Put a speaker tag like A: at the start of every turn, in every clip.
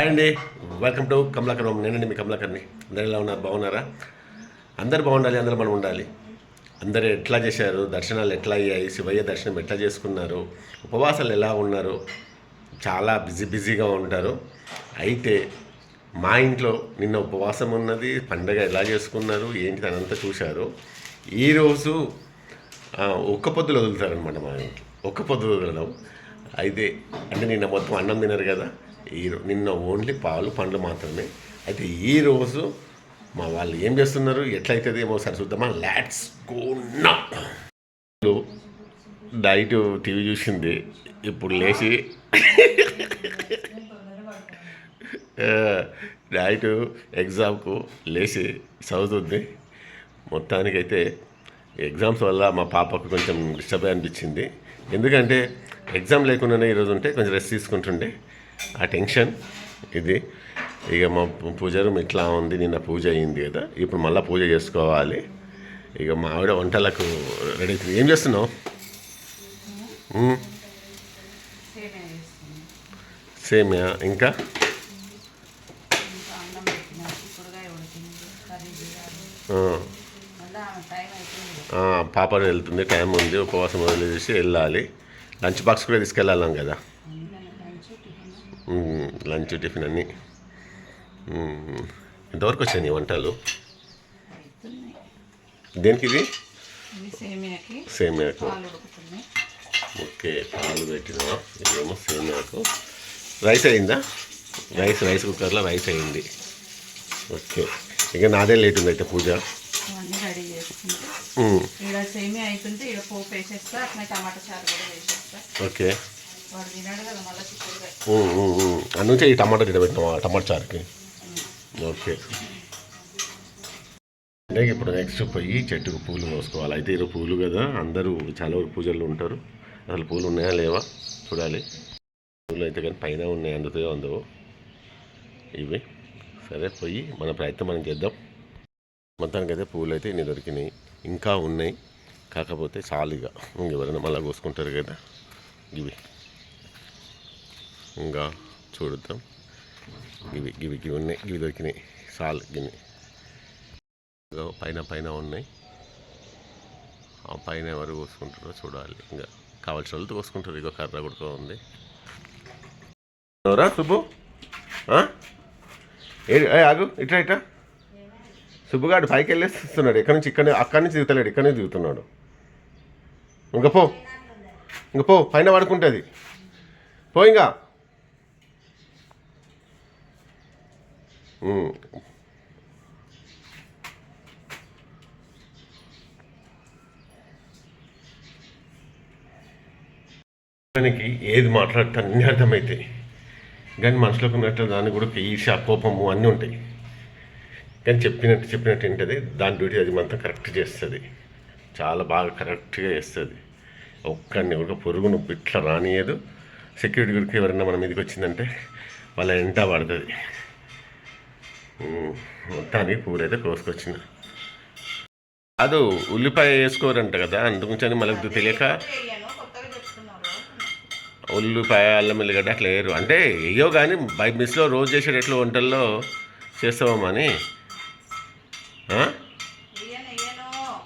A: Hi అండి. Welcome to Kamalakar నేనండి మీ కమలాకర్ని. అందరు ఎలా ఉన్నారు? బాగున్నారా? అందరు బాగుండాలి అందరూ మనం ఉండాలి. అందరు ఎట్లా చేశారు? దర్శనాలు ఎట్లా అయ్యాయి? శివయ్య దర్శనం ఎట్లా చేసుకున్నారు? ఉపవాసాలు ఎలా ఉన్నారు? చాలా బిజీ బిజీగా ఉంటారు. అయితే మా ఇంట్లో నిన్న ఉపవాసం ఉన్నది పండగ ఎలా చేసుకున్నారు ఏంటి అనంతా చూశారు. ఈరోజు ఒక్క పొద్దులు వదులుతారనమాట మా ఇంట్లో. ఒక్క పొద్దులు వదలడం. అయితే అంటే నిన్న మొత్తం అన్నం తినరు కదా. ఈ నిన్న ఓన్లీ పాలు పండ్లు మాత్రమే. అయితే ఈ రోజు మా వాళ్ళు ఏం చేస్తున్నారు? ఎట్లయితుంది ఏమో సరే చూద్దామా లాట్స్ గో నా డైట్ టీవీ చూసింది. ఇప్పుడు లేచి డైట్ ఎగ్జామ్కు లేచి చదువుతుంది. మొత్తానికైతే ఎగ్జామ్స్ వల్ల మా పాపకు కొంచెం డిస్టర్బ్ అనిపించింది. ఎందుకంటే ఎగ్జామ్ లేకుండానే ఈరోజు ఉంటే కొంచెం రెస్ట్ తీసుకుంటుండే. ఆ టెన్షన్ ఇది. ఇక మా పూ- పూజ రూమ్ ఇట్లా ఉంది నిన్న పూజ అయింది కదా ఇప్పుడు మళ్ళీ పూజ చేసుకోవాలి. ఇక మా ఆవిడ వంటలకు రెడీ అవుతుంది. ఏం చేస్తున్నావు?
B: సేమ్యా
A: సేమియా ఇంకా? పాప వెళ్తుంది టైం ఉంది ఉపవాసం వదిలేసి వెళ్ళాలి. లంచ్ బాక్స్ కూడా తీసుకెళ్ళాలం కదా
B: నేను లంచ్ టిఫిన్
A: మ్మ్, లంచ్ టిఫిన్ అన్నీ. మ్మ్. ఎంతవరకు వచ్చాయి నీ వంటలు? దేనికి ఇది
B: సేమియాకి.
A: ఓకే పాలు పెట్టిన. ఇదేమో సేమియాకు. రైస్ అయిందా? రైస్ రైస్ కుక్కర్లో రైస్ అయింది. ఓకే. ఇక నాదే లేట్ ఉంది అయితే పూజ. ఓకే. అందుకే ఈ టమాటా తినబెట్టినావా టమాటా చారుకి. ఓకే. అంటే ఇప్పుడు నెక్స్ట్ పోయి చెట్టుకు పూలు కోసుకోవాలి అయితే ఈరోజు పూలు కదా అందరూ చాలా వరకు పూజల్లో ఉంటారు. అసలు పూలు ఉన్నాయా లేవా? చూడాలి. పూలు అయితే కానీ పైన ఉన్నాయి అందుతాయో అందవో? ఇవి. సరే పోయి మన ప్రయత్నం మనం చేద్దాం. మొత్తానికి అయితే పూలు అయితే ఇన్ని దొరికినాయి. ఇంకా ఉన్నాయి. కాకపోతే చాలు ఇక. ఎవరైనా మళ్ళీ కోసుకుంటారు కదా. ఇవి. ఇంకా చూడుద్దాం. గివి గివి గివి ఉన్నాయి. గివి దొరికినాయి. సాల్ గిన్నె. ఇగో పైన పైన ఉన్నాయి. ఆ పైన ఎవరు కోసుకుంటారో చూడాలి. ఇంకా కావాల్సిన వాళ్ళతో కోసుకుంటారు. ఇగో కర్ర కూడా ఉంది. ఎవరా సుబ్బు? ఏ ఆగు. ఇట్రా ఇట్రా సుబ్బుగాడు పైకి వెళ్ళేస్తున్నాడు. ఎక్కడి నుంచి ఇక్కడ అక్కడి నుంచి దిగుతలేడు. ఇక్కడి నుంచి దిగుతున్నాడు. ఇంకా పో. ఇంకా పో. పైన పడుకుంటుంది. పో ఇంకా. దానికి ఏది మాట్లాడితే అన్నీ అర్థమవుతాయి కానీ మనసులోకి ఉన్నట్టు దాని కూడా ఈర్ష కోపము అన్నీ ఉంటాయి. కానీ చెప్పినట్టు చెప్పినట్టు ఏంటది? దాని డ్యూటీ అది మొత్తం కరెక్ట్ చేస్తుంది. చాలా బాగా కరెక్ట్గా చేస్తుంది. ఒక్కడిని ఒక పురుగును ఇట్లా రానియదు సెక్యూరిటీ గురికి ఎవరైనా మన మీదకి వచ్చిందంటే వాళ్ళ ఎంట పడుతుంది. మొత్తానికి పూరైతే కోసుకొచ్చిన. అదు ఉల్లిపాయ వేసుకోరంట కదా అందుకని మనకు తెలియక ఉల్లిపాయ అల్లం ఎల్లిగడ్డ అట్లా వేయరు. అంటే వేయో కానీ బై మిస్లో రోజు చేసేటట్లు వంటల్లో చేస్తామని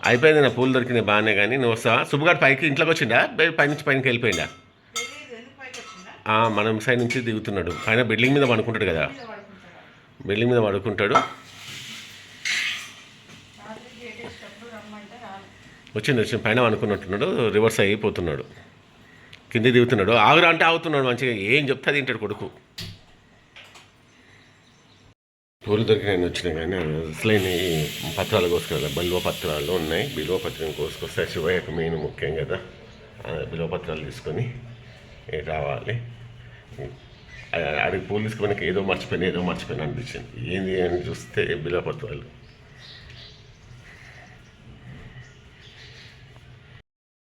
A: అయిపోయింది నా పూలు దొరికినాయి బాగానే కానీ నువ్వు వస్తావా? సుబ్బుగాడు పైకి ఇంట్లోకి వచ్చిండా? పైనుంచి పైనకి వెళ్ళిపోయిందా మనం సైడ్ నుంచి దిగుతున్నాడు. పైన బిల్డింగ్ మీద పడుకుంటాడు కదా. బిల్డింగ్ మీద పడుకుంటాడు. వచ్చింది వచ్చింది. పైన అనుకున్నట్టున్నాడు రివర్స్ అయిపోతున్నాడు. కింద దిగుతున్నాడు. ఆగురా అంటే ఆగుతున్నాడు మంచిగా. ఏం చెప్తే అది తింటాడు కొడుకు. పూలు నేను వచ్చిన కానీ అసలైన ఈ పత్రాలు కోసుకురా బిల్వ పత్రాలు ఉన్నాయి. బిల్వ పత్రం కోసుకొస్తే శివయ్యకు మెయిన్ ముఖ్యం కదా. బిల్వ పత్రాలు తీసుకొని రావాలి. ఆ- పోలీస్ పూలు ఏదో మర్చిపోయినా ఏదో మర్చిపోయినా అనిపించింది. ఏంది అని చూస్తే బిల్వపత్రాలు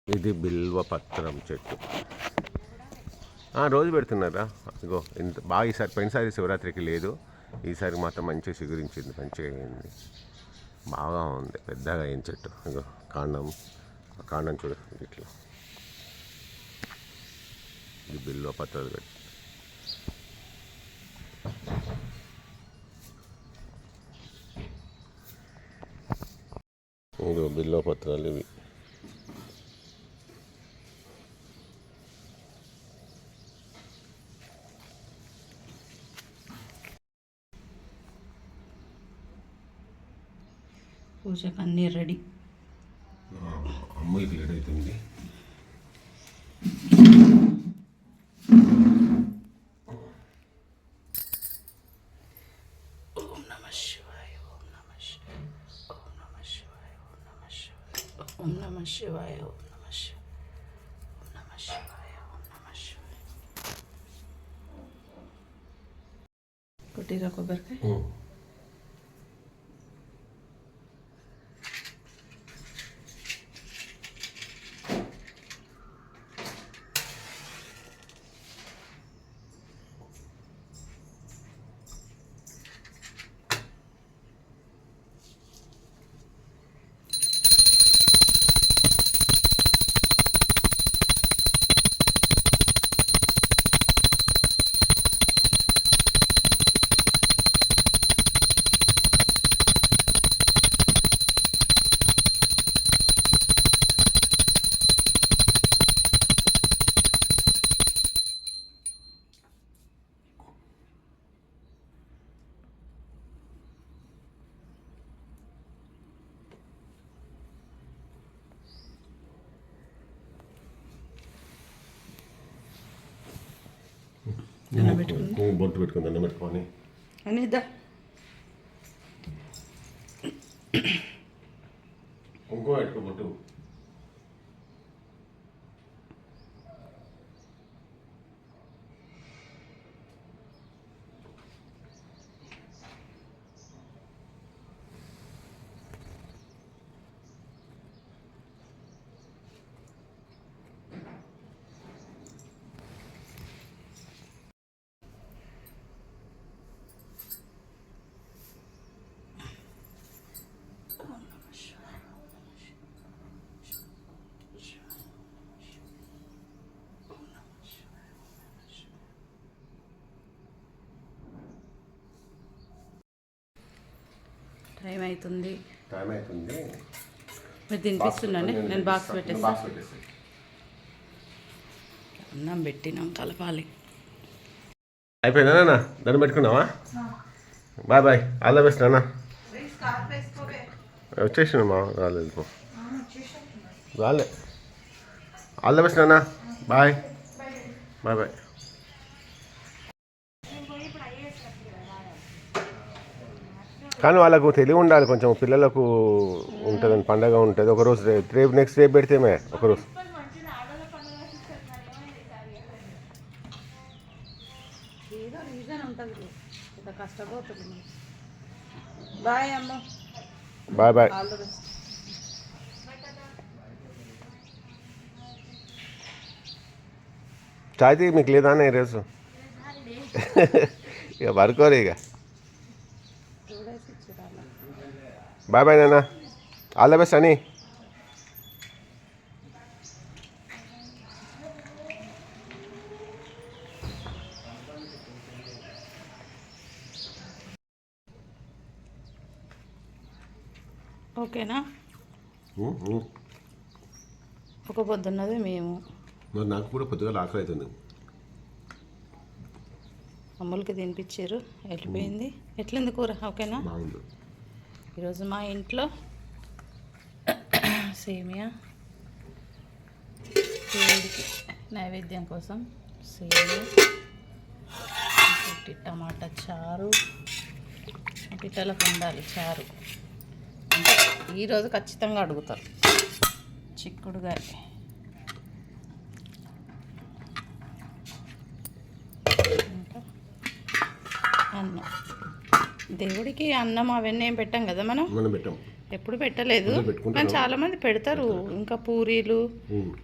A: ఇది బిల్వ పత్రం చెట్టు రోజు పెడుతున్నారా? ఇగో ఇంత బాగా ఈసారి పోయినసారి శివరాత్రికి లేదు. ఈసారి మాత్రం మంచిగా చిగురించింది మంచిగా అయింది. బాగా ఉంది పెద్దగా అయిన చెట్టు. ఇగో కాండం కాండం చూడ ఇట్లా. ఇది బిల్వ పత్రాలు పెట్టి. ఇదిగో బిల్లో పత్రాలు ఇవి.
B: పూజకు అన్నీ రెడీ.
A: అమ్మాయికి లేట్ అవుతుంది
B: ಶಿವಾಯ ಓಂ ನಮಃ ಶಿವ ಓಂ ನಮಃ ಶಿವಾಯ ಓಂ ನಮಃ ಶಿವಾಯ ಕೊಟ್ಟಿರೋ ಕೊಬ್ಬರಿಕಾಯಿ దండం పెట్టుకుంది?
A: బొట్టు పెట్టుకుంది దండం పెట్టుకొని
B: అని ఇద్దా
A: ఇంకో పెట్టుకో బొట్టు.
B: టైం అవుతుంది
A: టైం అవుతుంది
B: మీరు తినిపిస్తున్నాను నేను బాక్స్
A: పెట్టేసి
B: అన్నం పెట్టినాం కలపాలి.
A: అయిపోయిందా నాన్న? దండం పెట్టుకున్నావా? Bye bye. All the best నాన్న. వచ్చేసిన మా రాలేదు. రాలే. ఆల్ ద బెస్ట్ నాన్న. బాయ్ బాయ్ బాయ్ కానీ వాళ్ళకు తెలివి ఉండాలి కొంచెం. పిల్లలకు ఉంటుందని పండగ ఉంటుంది. ఒకరోజు రేపు రేపు నెక్స్ట్ రేపు పెడితేమే ఒకరోజు
B: ఏదో రీజన్ ఉంటుంది. కష్టపోతుంది బాయ్ అమ్మ.
A: బాయ్ బాయ్ తీ మీకు లేదా అన్న ఈరోజు? ఇక పడుకోరు ఇక. బాయ్ బాయ్ నాన్న. ఆల్ ద బెస్ట్ అని
B: ఓకేనా? ఒక పొద్దున్నది మేము.
A: మరి నాకు కూడా పొద్దుగా ఆకలి అవుతుంది
B: అమ్ములకి తినిపించారు వెళ్ళిపోయింది. ఎట్లుంది కూర? ఓకేనా?
A: బాగుంది.
B: ఈరోజు మా ఇంట్లో సేమియా దేవుడికి నైవేద్యం కోసం సేమియా టమాటా చారు పిట్టలకు ఉండాలి చారు. ఈరోజు ఖచ్చితంగా అడుగుతారు. చిక్కుడుగాయ ఇంకా అన్నం. దేవుడికి అన్నం అవన్నీ ఏం పెట్టాం కదా మనం?
A: మనం పెట్టాం.
B: ఎప్పుడు పెట్టలేదు. కానీ చాలా మంది పెడతారు. ఇంకా పూరీలు.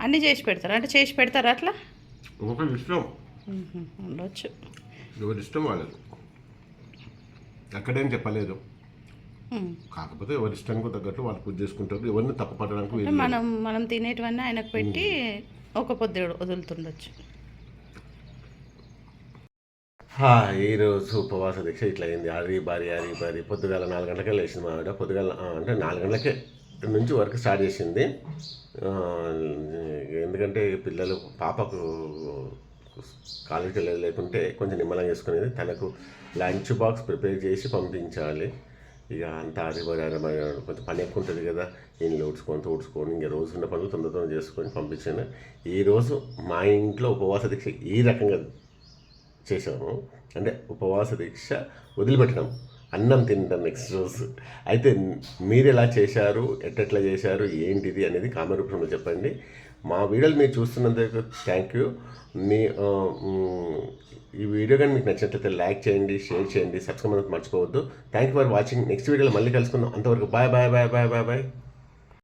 B: అన్నీ చేసి పెడతారు? అంటే చేసి పెడతారు అట్లా?
A: ఇష్టం.
B: ఉండొచ్చు.
A: ఇష్టం వాళ్ళది. ఎక్కడేం చెప్పలేదు. కాకపోతే ఎవరి ఇష్టానికి తగ్గట్టు వాళ్ళు పూజ చేసుకుంటారు. ఎవరిని తప్పు పట్టడానికి లేదు.
B: మనం మనం తినేటివన్నీ ఆయనకు పెట్టి ఒక పొద్దు వదులుతుండొచ్చు.
A: ఈరోజు ఉపవాస దీక్ష ఇట్లా అయింది. ఆరి బారి ఆరి బారి. పొద్దుగాల నాలుగు గంటలకే లేచింది మా ఆవిడ. పొద్దుగాల అంటే నాలుగు గంటలకే నుంచి వర్క్ స్టార్ట్ చేసింది. ఎందుకంటే పిల్లలు పాపకు కాలేజీకి లేకుంటే కొంచెం నిమ్మలం చేసుకునేది. తనకు లంచ్ బాక్స్ ప్రిపేర్ చేసి పంపించాలి. ఇక అంతా అది కొంత కొంచెం పని ఎక్కువ ఉంటుంది కదా. ఇంట్లో ఊడ్చుకొని తోడుచుకొని ఇంకా రోజు ఉన్న పనులు తొందర తొందర చేసుకొని పంపించాను. ఈరోజు మా ఇంట్లో ఉపవాస దీక్ష ఈ రకంగా చేసాము అంటే ఉపవాస దీక్ష వదిలిపెట్టడం అన్నం తినడం నెక్స్ట్ రోజు. అయితే మీరు ఎలా చేశారు? ఎట్టెట్లా చేశారు? ఏంటిది అనేది కామెంట్ రూపంలో చెప్పండి. మా వీడియోలు మీరు చూస్తున్నందుకు థ్యాంక్ యూ మీ ఈ వీడియో కానీ మీకు నచ్చినట్లయితే లైక్ చేయండి షేర్ చేయండి సబ్స్క్రైబ్ మర్చిపోవద్దు. Thank you for watching next వీడియోలో మళ్ళీ కలుసుకుందాం. అంతవరకు bye bye bye bye bye bye